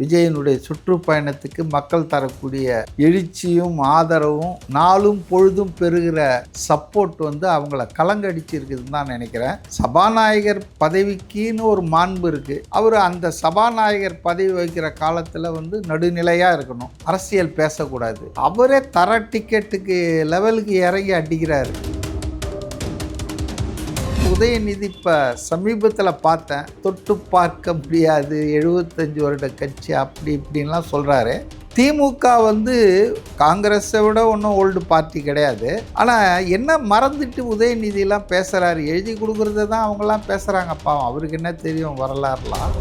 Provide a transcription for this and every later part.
விஜயனுடைய சுற்றுப்பயணத்துக்கு மக்கள் தரக்கூடிய எழுச்சியும் ஆதரவும் நாளும் பொழுதும் பெறுகிற சப்போர்ட் வந்து அவங்கள கலங்கடிச்சிருக்குதுன்னு தான் நினைக்கிறேன். சபாநாயகர் பதவிக்குன்னு ஒரு மாண்பு இருக்குது அவர் அந்த சபாநாயகர் பதவி வகிக்கிற காலத்தில் வந்து நடுநிலையாக இருக்கணும். அரசியல் பேசக்கூடாது. அவரே தர டிக்கெட்டுக்கு லெவலுக்கு இறங்கி அடிக்கிறாரு. உதயநிதி இப்போ சமீபத்தில் பார்த்தேன். தொட்டு பார்க்க முடியாது. எழுபத்தஞ்சு வருட கட்சி அப்படி இப்படின்லாம் சொல்கிறாரு திமுக வந்து காங்கிரஸை விட ஒன்றும் ஓல்டு பார்ட்டி கிடையாது. ஆனால் என்ன மறந்துட்டு உதயநிதியெலாம் பேசுகிறாரு எழுதி கொடுக்குறத தான் அவங்களாம் பேசுகிறாங்க பாவம் அவருக்கு என்ன தெரியும் வரலாறுலாம்?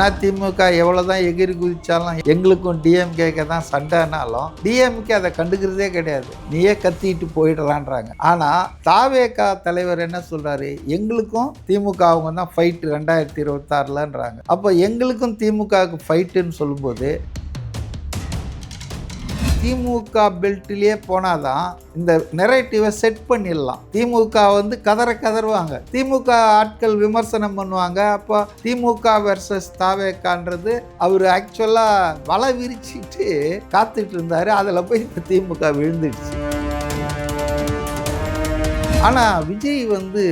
அதிமுக எவ்வளோ தான் எகிரி குதிச்சாலும் எங்களுக்கும் டிஎம்கேக்கு தான் சண்டைனாலும் டிஎம்கே அதை கண்டுக்கிறதே கிடையாது. நீயே கத்திட்டு போயிடலான்றாங்க. ஆனால் தாவேகா தலைவர் என்ன சொல்கிறாரு எங்களுக்கும் திமுக அவங்க தான் ஃபைட்டு ரெண்டாயிரத்தி இருபத்தாறுலன்றாங்க. அப்போ எங்களுக்கும் திமுகவுக்கு ஃபைட்டுன்னு சொல்லும்போது திமுக பெல்ட்லேயே போனாதான் இந்த நெரேட்டிவை செட் பண்ணிடலாம். திமுக வந்து கதற கதறுவாங்க. திமுக ஆட்கள் விமர்சனம் பண்ணுவாங்க. அப்போ திமுக வெர்சஸ் தாவேக்கான்றது அவர் ஆக்சுவலாக வலை விரிச்சிட்டு காத்துட்டு இருந்தார். அதில் போய் இந்த திமுக விழுந்துடுச்சு. ஆனால் விஜய் வந்து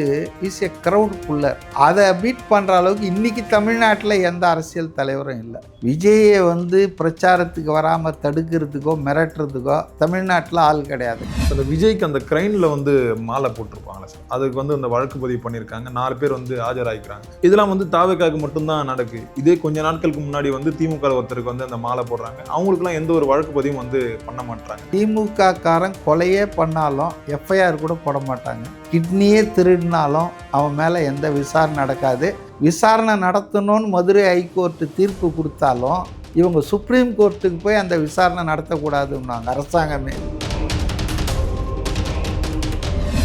இஸ் எ க்ரௌட் புல்லர் அதை பீட் பண்ணுற அளவுக்கு இன்றைக்கி தமிழ்நாட்டில் எந்த அரசியல் தலைவரும் இல்லை. விஜயை வந்து பிரச்சாரத்துக்கு வராமல் தடுக்கிறதுக்கோ மிரட்டுறதுக்கோ தமிழ்நாட்டில் ஆள் கிடையாது. அந்த விஜய்க்கு அந்த கிரைனில் வந்து மாலை போட்டிருப்பாங்களே சார். அதுக்கு வந்து அந்த வழக்கு பதிவு பண்ணியிருக்காங்க. நாலு பேர் வந்து ஆஜராகிக்கிறாங்க இதெல்லாம் வந்து தாவேக்காக்கு மட்டும்தான் நடக்கு. இதே கொஞ்ச நாட்களுக்கு முன்னாடி வந்து திமுக ஒருத்தருக்கு வந்து அந்த மாலை போடுறாங்க. அவங்களுக்குலாம் எந்த ஒரு வழக்கு பதிவும் வந்து பண்ண மாட்டாங்க திமுக காரன் கொலையே பண்ணாலும் எஃப்ஐஆர் கூட போட மாட்டாங்க. கிட்னியே திருடினாலும் அவன் மேலே எந்த விசாரணை நடக்காது. விசாரணை நடத்தணும்னு மதுரை ஹைகோர்ட்டு தீர்ப்பு கொடுத்தாலும் இவங்க சுப்ரீம் கோர்ட்டுக்கு போய் அந்த விசாரணை நடத்தக்கூடாதுன்னாங்க அரசாங்கமே.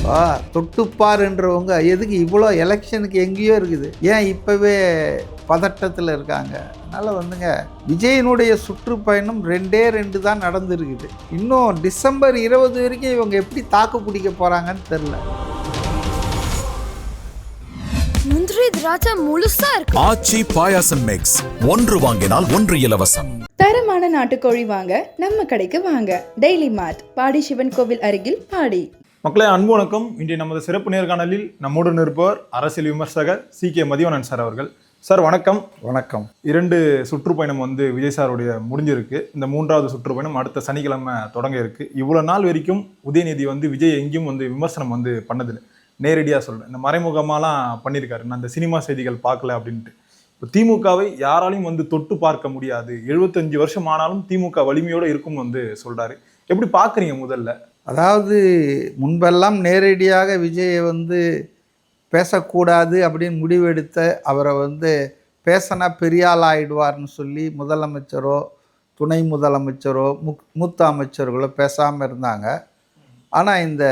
ஆ, தொட்டுப்பாருன்றவங்க எதுக்கு இவ்வளோ எலெக்ஷனுக்கு எங்கேயோ இருக்குது. ஏன் இப்போவே பதட்டத்தில் இருக்காங்க? அதனால் வந்துங்க விஜயனுடைய சுற்றுப்பயணம் ரெண்டே ரெண்டு தான் நடந்திருக்குது. இன்னும் டிசம்பர் இருபது வரைக்கும் இவங்க எப்படி தாக்கு பிடிக்க போகிறாங்கன்னு தெரில முந்திரி திராட்சை முழுசா இருக்கு. ஆச்சி பாயாசம் மிக்ஸ் ஒன்று வாங்கினால் ஒன்று இலவசம். தரமான நாட்டுக்கோழி வாங்க நம்ம கடைக்கு வாங்க. டெய்லி மார்ட் பாடி சிவன் கோவில் அருகில் பாடி. மக்களே அன்பு வணக்கம். இன்றைய நமது சிறப்பு நேர்காணலில் நம்முடன் இருப்பவர் அரசியல் விமர்சகர் சி. கே. மதிவணன் சார் அவர்கள். சார் வணக்கம். வணக்கம். இரண்டு சுற்றுப்பயணம் வந்து விஜய் சாருடைய முடிஞ்சிருக்கு. இந்த மூன்றாவது சுற்றுப்பயணம் அடுத்த சனிக்கிழமை தொடங்க இருக்கு. இவ்வளோ நாள் வரைக்கும் உதயநிதி வந்து விஜய் எங்கேயும் வந்து விமர்சனம் வந்து பண்ணதில்லை. நேரடியாக சொல்கிறேன் இந்த மறைமுகமாலாம் பண்ணியிருக்காரு. நான் அந்த சினிமா செய்திகள் பார்க்கல அப்படின்ட்டு. இப்போ திமுகவை யாராலையும் வந்து தொட்டு பார்க்க முடியாது. எழுபத்தஞ்சு வருஷம் ஆனாலும் திமுக வலிமையோடு இருக்கும்னு வந்து சொல்றாரு. எப்படி பார்க்குறீங்க முதல்ல? அதாவது முன்பெல்லாம் நேரடியாக விஜயை வந்து பேசக்கூடாது அப்படின்னு முடிவெடுத்த அவரை வந்து பேசினா பெரிய ஆள் ஆயிடுவார்னு சொல்லி முதலமைச்சரோ துணை முதலமைச்சரோ முக் மூத்த அமைச்சர்களோ பேசாமல் இருந்தாங்க. ஆனால் இந்த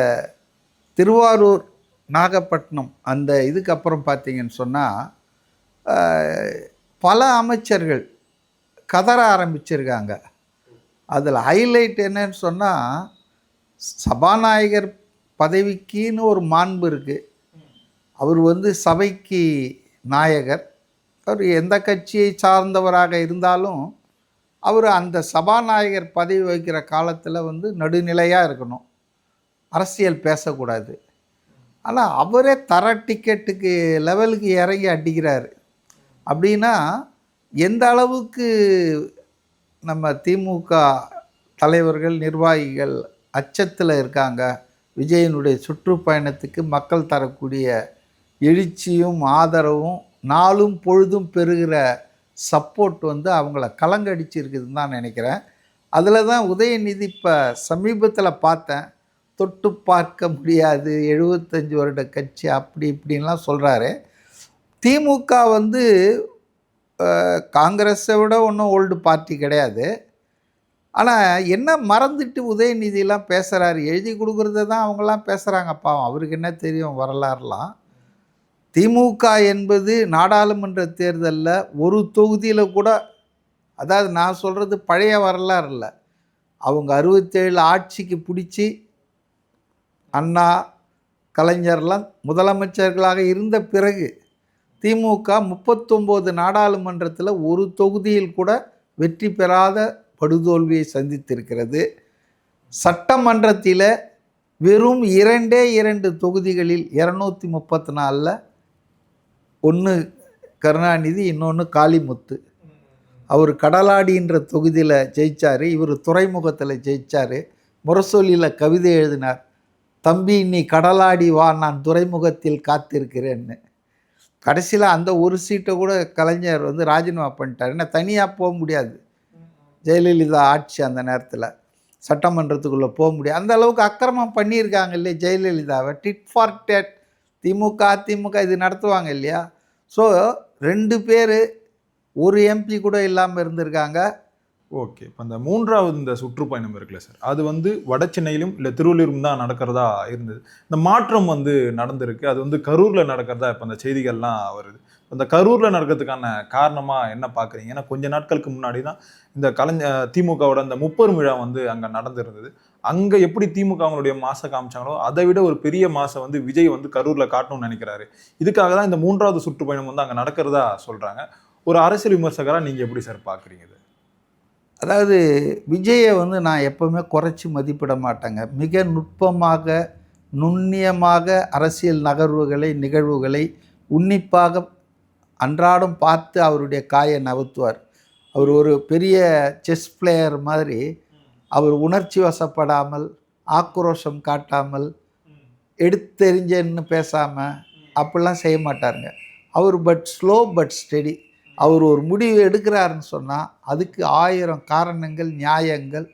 திருவாரூர் நாகப்பட்டினம் அந்த இதுக்கு அப்புறம் பார்த்தீங்கன்னு சொன்னால் பல அமைச்சர்கள் கதற ஆரம்பிச்சிருக்காங்க. அதில் ஹைலைட் என்னன்னு சொன்னால் சபாநாயகர் பதவிக்குன்னு ஒரு மாண்பு இருக்குது அவர் வந்து சபைக்கு நாயகர். அவர் எந்த கட்சியை சார்ந்தவராக இருந்தாலும் அவர் அந்த சபாநாயகர் பதவி வகிக்கிற காலத்தில் வந்து நடுநிலையாக இருக்கணும். அரசியல் பேசக்கூடாது. ஆனால் அவரே தர டிக்கெட்டுக்கு லெவலுக்கு இறங்கி அடிக்கிறார். அப்படின்னா எந்த அளவுக்கு நம்ம திமுக தலைவர்கள் நிர்வாகிகள் அச்சத்தில் இருக்காங்க. விஜயனுடைய சுற்றுப்பயணத்துக்கு மக்கள் தரக்கூடிய எழுச்சியும் ஆதரவும் நாளும் பொழுதும் பெறுகிற சப்போர்ட் வந்து அவங்கள கலங்கடிச்சிருக்குதுன்னு தான் நினைக்கிறேன். அதில் தான் உதயநிதி இப்போ சமீபத்தில் பார்த்தேன். தொட்டு பார்க்க முடியாது எழுபத்தஞ்சு வருட கட்சி அப்படி இப்படின்லாம் சொல்கிறாரு திமுக வந்து காங்கிரஸை விட ஒன்றும் ஓல்டு பார்ட்டி கிடையாது. ஆனால் என்ன மறந்துட்டு உதயநிதியெலாம் பேசுகிறாரு எழுதி கொடுக்குறத தான் அவங்களாம் பேசுகிறாங்க பாவம் அவருக்கு என்ன தெரியும் வரலாறுலாம்? திமுக என்பது நாடாளுமன்ற தேர்தலில் ஒரு தொகுதியில் கூட அதாவது நான் சொல்கிறது பழைய வரலாறு இல்லை. அவங்க அறுபத்தேழு ஆட்சிக்கு பிடிச்சி அண்ணா கலைஞர்லாம் முதலமைச்சர்களாக இருந்த பிறகு திமுக முப்பத்தொம்போது நாடாளுமன்றத்தில் ஒரு தொகுதியில் கூட வெற்றி பெறாத படுதோல்வியை சந்தித்திருக்கிறது. சட்டமன்றத்தில் வெறும் இரண்டே இரண்டு தொகுதிகளில் இரநூத்தி முப்பத்தி நாலில் ஒன்று கருணாநிதி இன்னொன்று காளிமுத்து. அவர் கடலாடின்ற தொகுதியில் ஜெயிச்சார் இவர் துறைமுகத்தில் ஜெயித்தார் முரசொலியில் கவிதை எழுதினார் தம்பி நீ கடலாடி வா நான் துறைமுகத்தில் காத்திருக்கிறேன்னு. கடைசியில் அந்த ஒரு சீட்டை கூட கலைஞர் வந்து ராஜினாமா பண்ணிட்டார். ஏன்னா தனியாக போக முடியாது. ஜெயலலிதா ஆட்சி அந்த நேரத்தில். சட்டமன்றத்துக்குள்ளே போக முடியாது. அந்த அளவுக்கு அக்கிரமம் பண்ணியிருக்காங்க இல்லையா ஜெயலலிதாவை? Tit for tat DMK AIADMK இது நடத்துவாங்க இல்லையா? ஸோ ரெண்டு பேர் ஒரு எம்பி கூட இல்லாமல் இருந்திருக்காங்க. ஓகே இப்போ அந்த மூன்றாவது இந்த சுற்றுப்பயணம் இருக்குல்ல சார் அது வந்து வட சென்னையிலும் இல்லை திருவள்ளூரும் தான் நடக்கிறதா இருந்தது. இந்த மாற்றம் வந்து நடந்திருக்கு. அது வந்து கரூரில் நடக்கிறதா இப்போ அந்த செய்திகள்லாம் வருது. அந்த கரூரில் நடக்கிறதுக்கான காரணமாக என்ன பார்க்குறீங்க ஏன்னா கொஞ்ச நாட்களுக்கு முன்னாடி தான் இந்த கலைஞர் திமுகவோட அந்த முப்பெரும் விழா வந்து அங்கே நடந்திருந்தது. அங்கே எப்படி திமுக அவங்களுடைய மாசை காமிச்சாங்களோ அதை விட ஒரு பெரிய மாசை வந்து விஜய் வந்து கரூரில் காட்டணும்னு நினைக்கிறாரு. இதுக்காக தான் இந்த மூன்றாவது சுற்றுப்பயணம் வந்து அங்கே நடக்கிறதா சொல்கிறாங்க ஒரு அரசியல் விமர்சகராக நீங்கள் எப்படி சார் பார்க்குறீங்க இது? அதாவது விஜயை வந்து நான் எப்போவுமே குறைச்சி மதிப்பிட மாட்டேங்க. மிக நுட்பமாக நுண்ணியமாக அரசியல் நகர்வுகளை நிகழ்வுகளை உன்னிப்பாக அன்றாடம் பார்த்து அவருடைய காயை நவுத்துவார். அவர் ஒரு பெரிய செஸ் பிளேயர் மாதிரி அவர் உணர்ச்சி வசப்படாமல் ஆக்ரோஷம் காட்டாமல் எடுத்தெறிஞ்சன்னு பேசாமல் அப்படிலாம் செய்ய மாட்டாருங்க. அவர் பட் ஸ்லோ பட் ஸ்டெடி அவர் ஒரு முடிவு எடுக்கிறாருன்னு சொன்னால் அதுக்கு ஆயிரம் காரணங்கள் நியாயங்கள்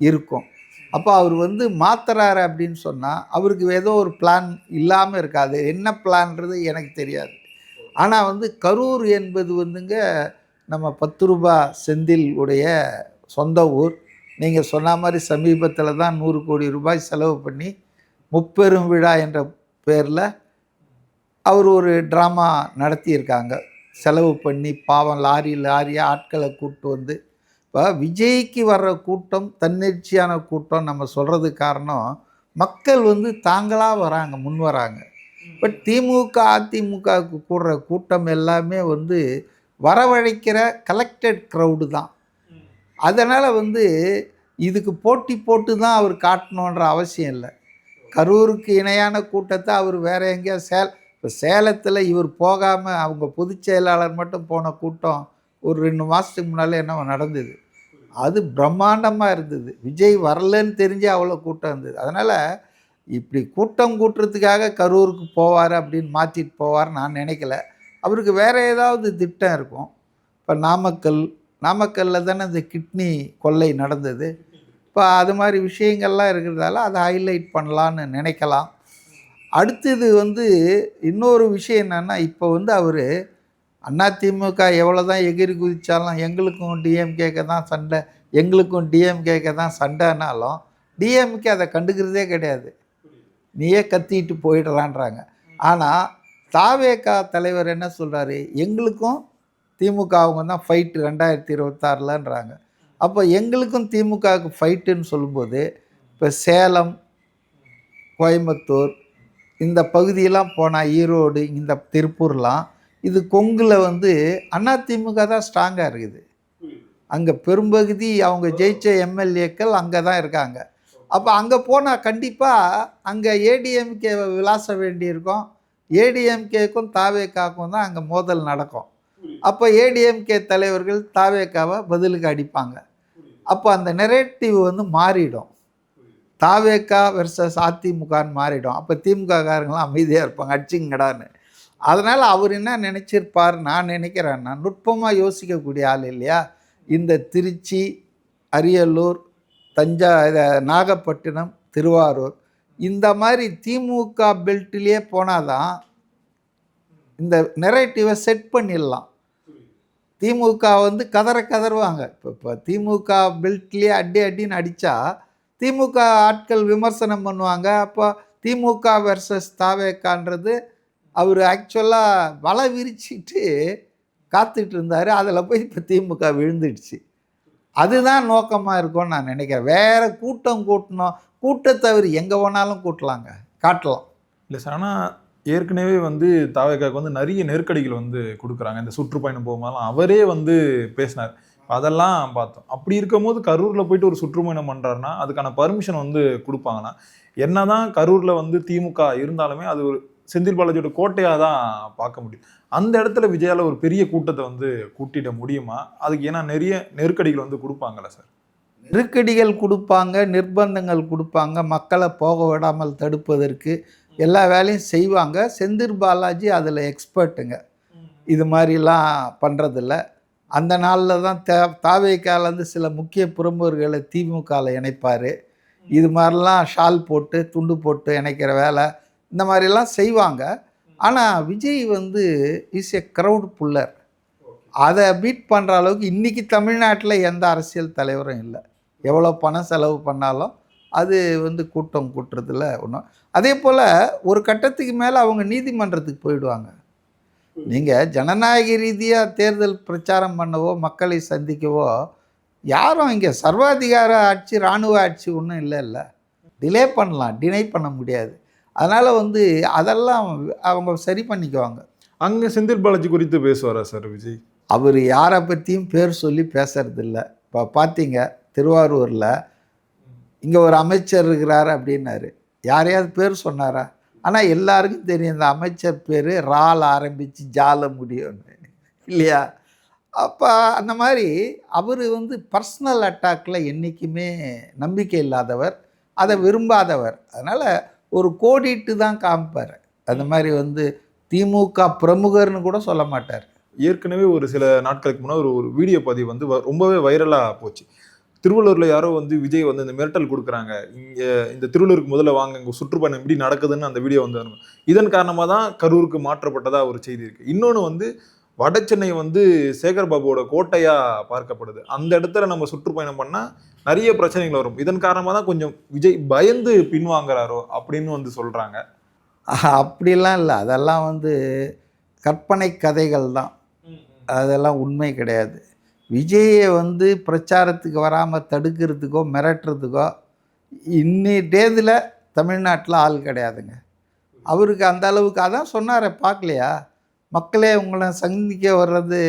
இருக்கும். அப்போ அவர் வந்து மாத்துறாரு அப்படின்னு சொன்னால் அவருக்கு ஏதோ ஒரு பிளான் இல்லாமல் இருக்காது. என்ன பிளான்றது எனக்கு தெரியாது. ஆனால் வந்து கரூர் என்பது வந்துங்க நம்ம பத்து ரூபா செந்தில் உடைய சொந்த ஊர். நீங்கள் சொன்ன மாதிரி சமீபத்தில் தான் நூறு கோடி ரூபாய் செலவு பண்ணி முப்பெரும் விழா என்ற பேரில் அவர் ஒரு ட்ராமா நடத்தியிருக்காங்க. செலவு பண்ணி பாவம் லாரி லாரியாக ஆட்களை கூப்பிட்டு வந்து இப்போ விஜய்க்கு வர்ற கூட்டம் தன்னிச்சையான கூட்டம் நம்ம சொல்கிறதுக்கு காரணம் மக்கள் வந்து தாங்களாக வராங்க முன் வராங்க. பட் திமுக அதிமுகவுக்கு கூடுற கூட்டம் எல்லாமே வந்து வரவழைக்கிற கலெக்டட் க்ரௌடு தான். அதனால் வந்து இதுக்கு போட்டி போட்டு தான் அவர் காட்டணுன்ற அவசியம் இல்லை. கரூருக்கு இணையான கூட்டத்தை அவர் வேற எங்கேயா சேல் இப்போ சேலத்தில் இவர் போகாமல் அவங்க பொதுச் செயலாளர் மட்டும் போன கூட்டம் ஒரு ரெண்டு மாதத்துக்கு முன்னாலே என்ன நடந்தது. அது பிரம்மாண்டமாக இருந்தது. விஜய் வரலன்னு தெரிஞ்சு அவ்வளோ கூட்டம் இருந்தது. அதனால் இப்படி கூட்டம் கூட்டுறதுக்காக கரூருக்கு போவார் அப்படின்னு மாற்றிட்டு போவார் நான் நினைக்கல. அவருக்கு வேறு ஏதாவது திட்டம் இருக்கும். இப்போ நாமக்கல் நாமக்கல்லில் தானே இந்த கிட்னி கொள்ளை நடந்தது. இப்போ அது மாதிரி விஷயங்கள்லாம் இருக்கிறதால அதை ஹைலைட் பண்ணலான்னு நினைக்கலாம். அடுத்தது வந்து இன்னொரு விஷயம் என்னென்னா இப்போ வந்து அவர் அதிமுக எவ்வளோ தான் எகிரி குதித்தாலும் எங்களுக்கும் டிஎம்கேக்கு தான் சண்டை எங்களுக்கும் டிஎம்கேக்கு தான் சண்டைனாலும் டிஎம்கே அதை கண்டுக்கிறதே கிடையாது. நீயே கத்திட்டு போயிடலான்றாங்க. ஆனால் தாவேகா தலைவர் என்ன சொல்கிறாரு எங்களுக்கும் திமுக அவங்க தான் ஃபைட்டு ரெண்டாயிரத்தி இருபத்தாறுலன்றாங்க. அப்போ எங்களுக்கும் திமுகவுக்கு ஃபைட்டுன்னு சொல்லும்போது இப்போ சேலம் கோயம்புத்தூர் இந்த பகுதியெல்லாம் போனால் ஈரோடு இந்த திருப்பூர்லாம் இது கொங்கில் வந்து அதிமுக தான் ஸ்ட்ராங்காக இருக்குது. அங்கே பெரும்பகுதி அவங்க ஜெயிச்ச எம்எல்ஏக்கள் அங்கே தான் இருக்காங்க. அப்போ அங்கே போனால் கண்டிப்பாக அங்கே ஏடிஎம்கே விளாச வேண்டியிருக்கும். ஏடிஎம்கேக்கும் தாவேக்காக்கும் தான் அங்கே மோதல் நடக்கும். அப்போ ஏடிஎம்கே தலைவர்கள் தாவேக்காவை பதிலுக்கு அடிப்பாங்க. அப்போ அந்த நெரேட்டிவ் வந்து மாறிடும். தாவேக்கா வெர்சஸ் அதிமுகன்னு மாறிடும். அப்போ திமுககாரங்களாம் அமைதியாக இருப்பாங்க. அடிச்சிங்கடான்னு. அதனால் அவர் என்ன நினச்சிருப்பார்? நான் நினைக்கிறேன்னா நுட்பமாக யோசிக்கக்கூடிய ஆள் இல்லையா? இந்த திருச்சி அரியலூர் தஞ்சா இத நாகப்பட்டினம் திருவாரூர் இந்த மாதிரி திமுக பெல்ட்லேயே போனால் தான் இந்த நெரேட்டிவை செட் பண்ணிடலாம். திமுக வந்து கதற கதறுவாங்க. இப்போ இப்போ திமுக பெல்ட்லேயே அடி அடின்னு அடித்தா திமுக ஆட்கள் விமர்சனம் பண்ணுவாங்க. அப்போ திமுக வெர்சஸ் தாவேக்கான்றது அவர் ஆக்சுவலாக வலை விரிச்சிட்டு காத்துட்டு இருந்தார். அதில் போய் இப்போ திமுக விழுந்துடுச்சு. அதுதான் நோக்கமாக இருக்கும்னு நான் நினைக்கிறேன். வேறு கூட்டம் கூட்டணும். கூட்டத்தை தவிர எங்கே வேணாலும் கூட்டலாங்க. காட்டலாம். இல்லை சார் ஆனால் ஏற்கனவே வந்து தாவேக்காக்கு வந்து நிறைய நெருக்கடிகள் வந்து கொடுக்குறாங்க. இந்த சுற்றுப்பயணம் போகும்போதெல்லாம் அவரே வந்து பேசினார். அதெல்லாம் பார்த்தோம். அப்படி இருக்கும்போது கரூரில் போயிட்டு ஒரு சுற்றுப்பயணம் பண்றாருன்னா அதுக்கான பர்மிஷன் வந்து கொடுப்பாங்கன்னா என்னதான் கரூரில் வந்து திமுக இருந்தாலுமே அது ஒரு செந்தில் பாலாஜியோட கோட்டையா தான் பார்க்க முடியும். அந்த இடத்துல விஜயால ஒரு பெரிய கூட்டத்தை வந்து கூட்டிட முடியுமா? அதுக்கு ஏன்னா நிறைய நெருக்கடிகள் வந்து கொடுப்பாங்கல்ல சார். நெருக்கடிகள் கொடுப்பாங்க நிர்பந்தங்கள் கொடுப்பாங்க மக்களை போக விடாமல் தடுப்பதற்கு எல்லா வேலையும் செய்வாங்க. செந்தில் பாலாஜி அதில் எக்ஸ்பர்ட்டுங்க. இது மாதிரிலாம் பண்ணுறதில்ல அந்த நாளில் தான் தே தாவேக்காலேருந்து சில முக்கிய பிரமுகர்களை திமுகவில் இணைப்பார். இது மாதிரிலாம் ஷால் போட்டு துண்டு போட்டு இணைக்கிற வேலை இந்த மாதிரிலாம் செய்வாங்க. ஆனால் விஜய் வந்து இஸ் எ க்ரௌட் புல்லர் அதை பீட் பண்ணுற அளவுக்கு இன்றைக்கி தமிழ்நாட்டில் எந்த அரசியல் தலைவரும் இல்லை. எவ்வளோ பணம் செலவு பண்ணாலும் அது வந்து கூட்டம் கூட்டுறதுல ஒன்றும் அதே போல் ஒரு கட்டத்துக்கு மேலே அவங்க நீதிமன்றத்துக்கு போயிடுவாங்க. நீங்கள் ஜனநாயக ரீதியாக தேர்தல் பிரச்சாரம் பண்ணவோ மக்களை சந்திக்கவோ யாரும் இங்கே சர்வாதிகார ஆட்சி இராணுவ ஆட்சி ஒன்றும் இல்லை இல்லை டிலே பண்ணலாம் டினை பண்ண முடியாது. அதனால் வந்து அதெல்லாம் அவங்க சரி பண்ணிக்குவாங்க. அங்க செந்தில் பாலாஜி குறித்து பேசுவாரா சார் விஜய்? அவர் யாரை பற்றியும் பேர் சொல்லி பேசுறதில்ல. இப்போ பார்த்தீங்க திருவாரூரில் இங்கே ஒரு அமைச்சர் இருக்கிறாரு அப்படின்னாரு. யாரையாவது பேர் சொன்னாரா? ஆனால் எல்லாருக்கும் தெரியும் இந்த அமைச்சர் பேர் ரால் ஆரம்பித்து ஜால முடியும்னு இல்லையா? அப்போ அந்த மாதிரி அவர் வந்து பர்சனல் அட்டாக்கில் என்றைக்குமே நம்பிக்கை இல்லாதவர் அதை விரும்பாதவர். அதனால் ஒரு கோடிட்டு தான் காமிப்பார். அந்த மாதிரி வந்து திமுக பிரமுகர்னு கூட சொல்ல மாட்டார். ஏற்கனவே ஒரு சில நாட்களுக்கு முன்னாடி ஒரு ஒரு வீடியோ பதிவு வந்து வ- ரொம்பவே வைரலாக போச்சு. திருவள்ளூரில் யாரோ வந்து விஜய் வந்து இந்த மிரட்டல் கொடுக்குறாங்க. இங்கே இந்த திருவள்ளூருக்கு முதல்ல வாங்க இங்கே சுற்றுப்பயணம் இப்படி நடக்குதுன்னு அந்த வீடியோ வந்து இதன் காரணமாக தான் கரூருக்கு மாற்றப்பட்டதாக ஒரு செய்தி இருக்குது இன்னொன்று வந்து வட சென்னை வந்து சேகர் கோட்டையாக பார்க்கப்படுது. அந்த இடத்துல நம்ம சுற்றுப்பயணம் பண்ணால் நிறைய பிரச்சனைகள் வரும். இதன் காரணமாக தான் கொஞ்சம் விஜய் பயந்து பின்வாங்குறாரோ அப்படின்னு வந்து சொல்றாங்க. ஆஹா, அப்படிலாம் இல்லை. அதெல்லாம் வந்து கற்பனை கதைகள் தான். அதெல்லாம் உண்மை கிடையாது. விஜயை வந்து பிரச்சாரத்துக்கு வராமல் தடுக்கிறதுக்கோ மிரட்டுறதுக்கோ இன்னி டேதில் தமிழ்நாட்டில் ஆள் கிடையாதுங்க. அவருக்கு அந்த அளவுக்கு அதான் சொன்னாரே பார்க்கலையா? மக்களே உங்களை சந்திக்க வர்றது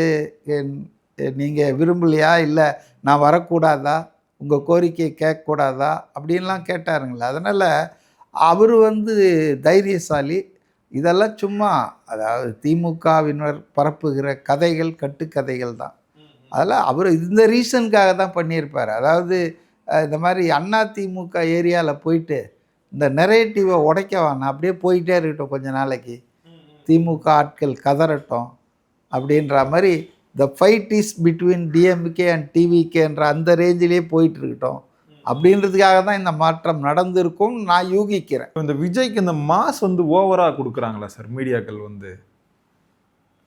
நீங்கள் விரும்பலையா? இல்லை நான் வரக்கூடாதா? உங்கள் கோரிக்கையை கேட்கக்கூடாதா? அப்படின்லாம் கேட்டாருங்களே. அதனால் அவர் வந்து தைரியசாலி. இதெல்லாம் சும்மா அதாவது திமுகவினர் பரப்புகிற கதைகள் கட்டுக்கதைகள் தான். அதில் அவர் இந்த ரீசனுக்காக தான் பண்ணியிருப்பார். அதாவது இந்த மாதிரி அண்ணா திமுக ஏரியாவில் போயிட்டு இந்த நெரேட்டிவை உடைக்க வேணாம். அப்படியே போயிட்டே இருக்கட்டும் கொஞ்ச நாளைக்கு. திமுக ஆட்கள் கதறட்டும் அப்படின்ற மாதிரி the fight is between DMK and டிவிகேன்ற அந்த ரேஞ்சிலே போயிட்டு இருக்கட்டும் அப்படின்றதுக்காக தான் இந்த மாற்றம் நடந்திருக்கும். நான் யூகிக்கிறேன். இந்த விஜய்க்கு இந்த மாஸ் வந்து ஓவரா கொடுக்குறாங்களா சார் மீடியாக்கள் வந்து.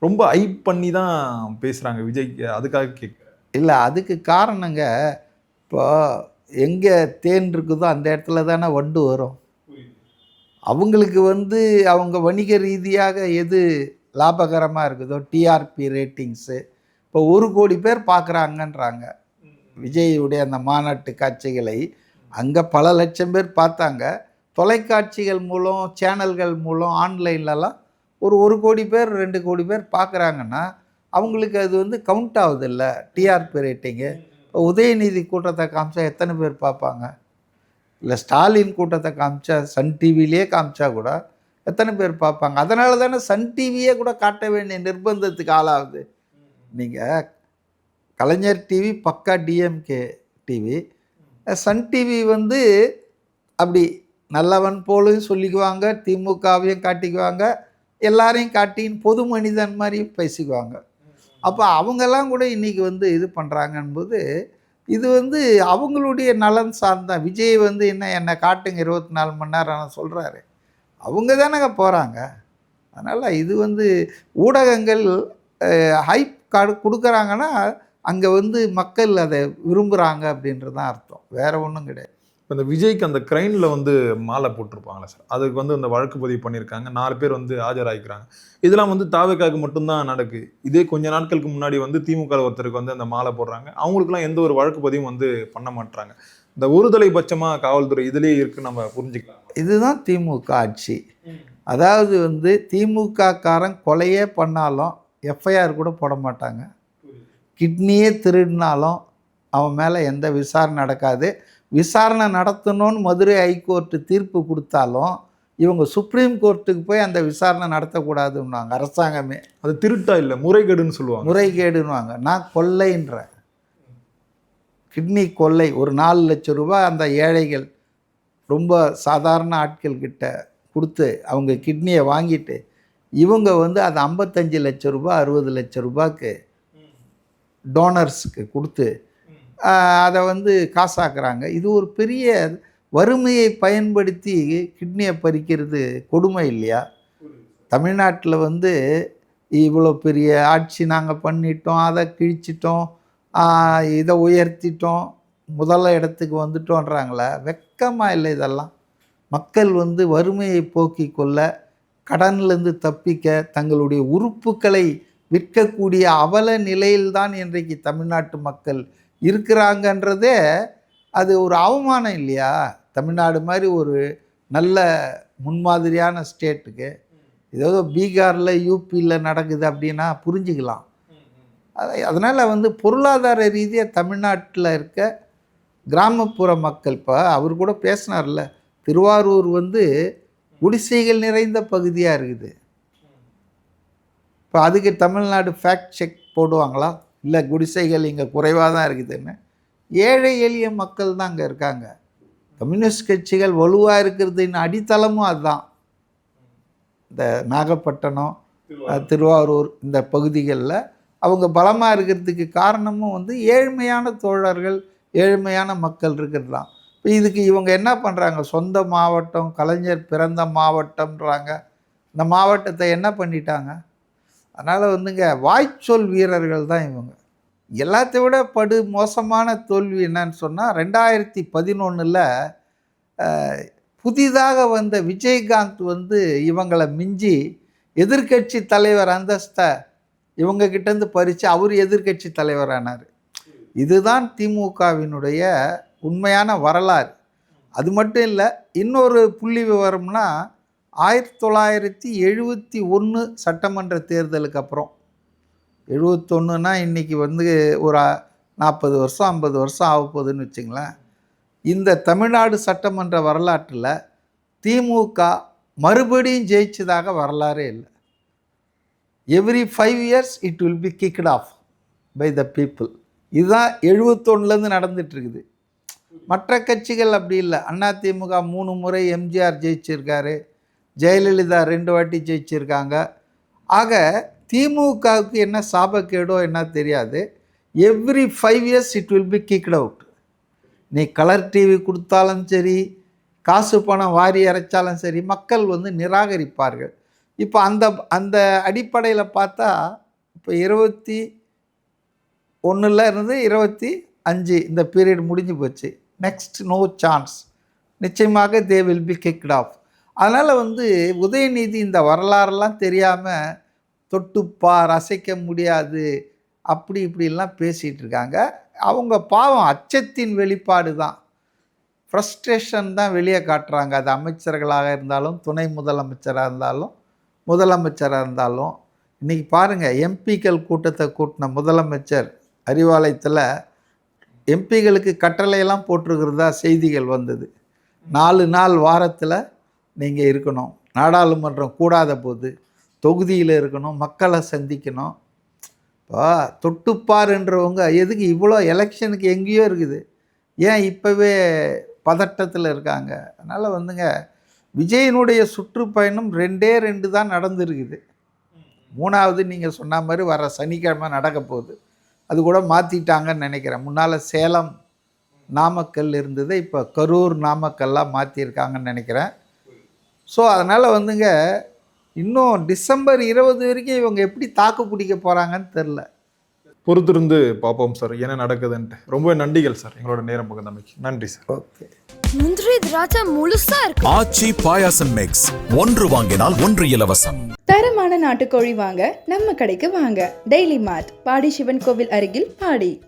ரொம்ப ஐப் பண்ணி தான் பேசுறாங்க விஜய்க்கு. அதுக்காக கேட்க இல்லை அதுக்கு காரணங்க இப்போ எங்கே தேன் இருக்குதோ அந்த இடத்துல தானே வண்டு வரும். அவங்களுக்கு வந்து அவங்க வணிக ரீதியாக எது லாபகரமாக இருக்குதோ டிஆர்பி ரேட்டிங்ஸு இப்போ ஒரு கோடி பேர் பார்க்குறாங்கன்றாங்க. விஜயுடைய அந்த மாநாட்டு காட்சிகளை அங்கே பல லட்சம் பேர் பார்த்தாங்க. தொலைக்காட்சிகள் மூலம் சேனல்கள் மூலம் ஆன்லைன்லலாம் ஒரு ஒரு கோடி பேர் ரெண்டு கோடி பேர் பார்க்குறாங்கன்னா அவங்களுக்கு அது வந்து கவுண்ட் ஆகுது இல்லை டிஆர்பி ரேட்டிங்கு உதயநிதி கூட்டத்தை காமிச்சா எத்தனை பேர் பார்ப்பாங்க? இல்லை ஸ்டாலின் கூட்டத்தை காமிச்சா சன் டிவிலேயே காமிச்சா கூட எத்தனை பேர் பார்ப்பாங்க? அதனால தானே சன் டிவியே கூட காட்ட வேண்டிய நிர்பந்தத்துக்கு ஆளாகுது. நீங்கள் கலைஞர் டிவி பக்கா டிஎம்கே டிவி சன் டிவி வந்து அப்படி நல்லவன் போலும் சொல்லிக்குவாங்க திமுகவையும் காட்டிக்குவாங்க எல்லாரையும் காட்டின்னு பொது மனிதன் மாதிரியும் பேசிக்குவாங்க. அப்போ அவங்கெல்லாம் கூட இன்றைக்கி வந்து இது பண்ணுறாங்கன்போது இது வந்து அவங்களுடைய நலன் சார்ந்த விஜய் வந்து என்ன என்னை காட்டுங்க இருபத்தி நாலு மணி நேரம் சொல்கிறாரு அவங்க தானங்க போகிறாங்க அதனால் இது வந்து ஊடகங்கள் ஹைப் கொடுக்குறாங்கன்னா அங்கே வந்து மக்கள் அதை விரும்புகிறாங்க அப்படின்றது தான் அர்த்தம். வேறு ஒன்றும் கிடையாது. இப்ப இந்த விஜய்க்கு அந்த கிரைன்ல வந்து மாலை போட்டிருப்பாங்களா சார். அதுக்கு வந்து அந்த வழக்கு பதிவு பண்ணியிருக்காங்க. நாலு பேர் வந்து ஆஜராகிக்கிறாங்க. இதெல்லாம் வந்து தாவேக்காக்கு மட்டும்தான் நடக்கு. இதே கொஞ்ச நாட்களுக்கு முன்னாடி வந்து திமுக ஒருத்தருக்கு வந்து அந்த மாலை போடுறாங்க. அவங்களுக்குலாம் எந்த ஒரு வழக்கு பதிவும் வந்து பண்ண மாட்டாங்க இந்த ஒருதலை பட்சமா காவல்துறை இதுலயே இருக்கு நம்ம புரிஞ்சுக்கலாம். இதுதான் திமுக ஆட்சி. அதாவது வந்து திமுக காரன் கொலையே பண்ணாலும் எஃப்ஐஆர் கூட போட மாட்டாங்க. கிட்னியே திருடினாலும் அவன் மேலே எந்த விசாரணை நடக்காது. விசாரணை நடத்தணும்னு மதுரை ஹைகோர்ட்டு தீர்ப்பு கொடுத்தாலும் இவங்க சுப்ரீம் கோர்ட்டுக்கு போய் அந்த விசாரணை நடத்தக்கூடாதுன்னாங்க அரசாங்கமே. அது திருட்டா இல்லை? முறைகேடுன்னு சொல்லுவாங்க. முறைகேடுன்னுவாங்க. நான் கொள்ளைன்றேன். கிட்னி கொள்ளை ஒரு நாலு லட்சம் ரூபாய் அந்த ஏழைகள் ரொம்ப சாதாரண ஆட்கள் கிட்ட கொடுத்து அவங்க கிட்னியை வாங்கிட்டு இவங்க வந்து அது ஐம்பத்தஞ்சு லட்ச ரூபாய் அறுபது லட்ச ரூபாய்க்கு டோனர்ஸுக்கு கொடுத்து அதை வந்து காசாக்குறாங்க. இது ஒரு பெரிய வறுமையை பயன்படுத்தி கிட்னியை பறிக்கிறது கொடுமை இல்லையா? தமிழ்நாட்டில் வந்து இவ்வளோ பெரிய ஆட்சி நாங்கள் பண்ணிட்டோம் அதை கிழிச்சிட்டோம் இதை உயர்த்திட்டோம் முதல்ல இடத்துக்கு வந்துட்டோன்றாங்களே வெக்கமாக இல்லை இதெல்லாம்? மக்கள் வந்து வறுமையை போக்கி கொள்ள கடன்லேருந்து தப்பிக்க தங்களுடைய உறுப்புக்களை விற்கக்கூடிய அவல நிலையில்தான் இன்றைக்கு தமிழ்நாட்டு மக்கள் இருக்கிறாங்கன்றதே அது ஒரு அவமானம் இல்லையா? தமிழ்நாடு மாதிரி ஒரு நல்ல முன்மாதிரியான ஸ்டேட்டுக்கு. ஏதோ பீகாரில் யூபியில் நடக்குது அப்படின்னா புரிஞ்சுக்கலாம். அதனால் வந்து பொருளாதார ரீதியாக தமிழ்நாட்டில் இருக்க கிராமப்புற மக்கள் இப்போ அவர் கூட பேசினார்ல திருவாரூர் வந்து குடிசைகள் நிறைந்த பகுதியாக இருக்குது. இப்போ அதுக்கு தமிழ்நாடு ஃபேக்ட் செக் போடுவாங்களா? இல்லை குடிசைகள் இங்கே குறைவாக தான் இருக்குதுன்னு? ஏழை எளிய மக்கள் தான் அங்கே இருக்காங்க. கம்யூனிஸ்ட் கட்சிகள் வலுவாக இருக்கிறதின் அடித்தளமும் அதுதான். இந்த நாகப்பட்டினம் திருவாரூர். இந்த பகுதிகளில் அவங்க பலமாக இருக்கிறதுக்கு காரணமும் வந்து ஏழ்மையான தோழர்கள் ஏழ்மையான மக்கள் இருக்கிறது தான் இப்போ இதுக்கு இவங்க என்ன பண்ணுறாங்க சொந்த மாவட்டம் கலைஞர் பிறந்த மாவட்டம்ன்றாங்க. இந்த மாவட்டத்தை என்ன பண்ணிட்டாங்க? அதனால் வந்துங்க வாய்ச்சொல் வீரர்கள் தான் இவங்க. எல்லாத்த விட படு மோசமான தோல்வி என்னன்னு சொன்னால் ரெண்டாயிரத்தி பதினொன்றில் புதிதாக வந்த விஜயகாந்த் வந்து இவங்களை மிஞ்சி எதிர்க்கட்சி தலைவர் அந்தஸ்தை இவங்கக்கிட்டேருந்து பறித்து அவர் எதிர்க்கட்சி தலைவரானார். இதுதான் திமுகவினுடைய உண்மையான வரலாறு. அது மட்டும் இல்லை இன்னொரு புள்ளி விவரம்னா ஆயிரத்தி தொள்ளாயிரத்தி எழுபத்தி ஒன்று சட்டமன்ற தேர்தலுக்கு அப்புறம். எழுபத்தொன்னுனா இன்றைக்கி வந்து ஒரு நாற்பது வருஷம் ஐம்பது வருஷம் ஆக போகுதுன்னு வச்சுங்களேன். இந்த தமிழ்நாடு சட்டமன்ற வரலாற்றில் திமுக மறுபடியும் ஜெயிச்சதாக வரலாறே இல்லை. Every five years it will be kicked off by the people இதுதான் எழுபத்தொன்னுலேருந்து நடந்துகிட்ருக்குது மற்ற கட்சிகள் அப்படி இல்லை. அதிமுக மூணு முறை எம்ஜிஆர் ஜெயிச்சிருக்காரு. ஜெயலலிதா ரெண்டு வாட்டி ஜெயிச்சிருக்காங்க. ஆக திமுகவுக்கு என்ன சாபக்கேடோ என்ன தெரியாது. Every five years it will be kicked out நீ கலர் டிவி கொடுத்தாலும் சரி காசு பணம் வாரி இறைச்சாலும் சரி மக்கள் வந்து நிராகரிப்பார்கள். இப்போ அந்த அந்த அடிப்படையில் பார்த்தா இப்போ இருபத்தி ஒன்றில் இருந்து இருபத்தி அஞ்சு இந்த பீரியட் முடிஞ்சு போச்சு. நெக்ஸ்ட் நோ சான்ஸ் நிச்சயமாக they will be kicked off அதனால் வந்து உதயநிதி இந்த வரலாறுலாம் தெரியாமல் தொட்டுப்பார் அசைக்க முடியாது அப்படி இப்படிலாம் பேசிகிட்டு இருக்காங்க. அவங்க பாவம் அச்சத்தின் வெளிப்பாடு தான். ஃப்ரஸ்ட்ரேஷன் தான் வெளியே காட்டுறாங்க. அது அமைச்சர்களாக இருந்தாலும் துணை முதலமைச்சராக இருந்தாலும் முதலமைச்சராக இருந்தாலும். இன்றைக்கி பாருங்கள் எம்பிக்கள் கூட்டத்தை கூட்டின முதலமைச்சர் அறிவாலயத்தில் எம்பிகளுக்கு கட்டளையெல்லாம் போட்டிருக்கிறதா செய்திகள் வந்தது. நாலு நாள் வாரத்தில் நீங்கள் இருக்கணும். நாடாளுமன்றம் கூடாத போது தொகுதியில் இருக்கணும் மக்களை சந்திக்கணும். இப்போ தொட்டுப்பாருன்றவங்க எதுக்கு இவ்வளோ எலெக்ஷனுக்கு எங்கேயோ இருக்குது. ஏன் இப்போவே பதட்டத்தில் இருக்காங்க? அதனால் வந்துங்க விஜயனுடைய சுற்றுப்பயணம் ரெண்டே ரெண்டு தான் நடந்துருக்குது. மூணாவது நீங்கள் சொன்ன மாதிரி வர சனிக்கிழமை நடக்க போகுது. அது கூட மாற்றிட்டாங்கன்னு நினைக்கிறேன். முன்னால் சேலம் நாமக்கல் இருந்தது இப்போ கரூர் நாமக்கல்லாம் மாற்றிருக்காங்கன்னு நினைக்கிறேன். ஸோ அதனால் வந்துங்க இன்னும் டிசம்பர் இருபது வரைக்கும் இவங்க எப்படி தாக்கு பிடிக்க போகிறாங்கன்னு தெரில பொறுத்திருந்து பார்ப்போம் சார் என்ன நடக்குதுன்ட்டு. ரொம்ப நன்றிகள் சார் எங்களோட நேரம் பகிர்ந்தமைக்கு நன்றி சார் ஓகே முந்திரி திராட்சை முழுசா இருக்கு. ஆச்சி பாயாசம் மிக்ஸ் ஒன்று வாங்கினால் ஒன்று இலவசம். தரமான நாட்டுக்கோழி வாங்க நம்ம கடைக்கு வாங்க. டெய்லி மார்ட் பாடி சிவன் கோவில் அருகில் பாடி.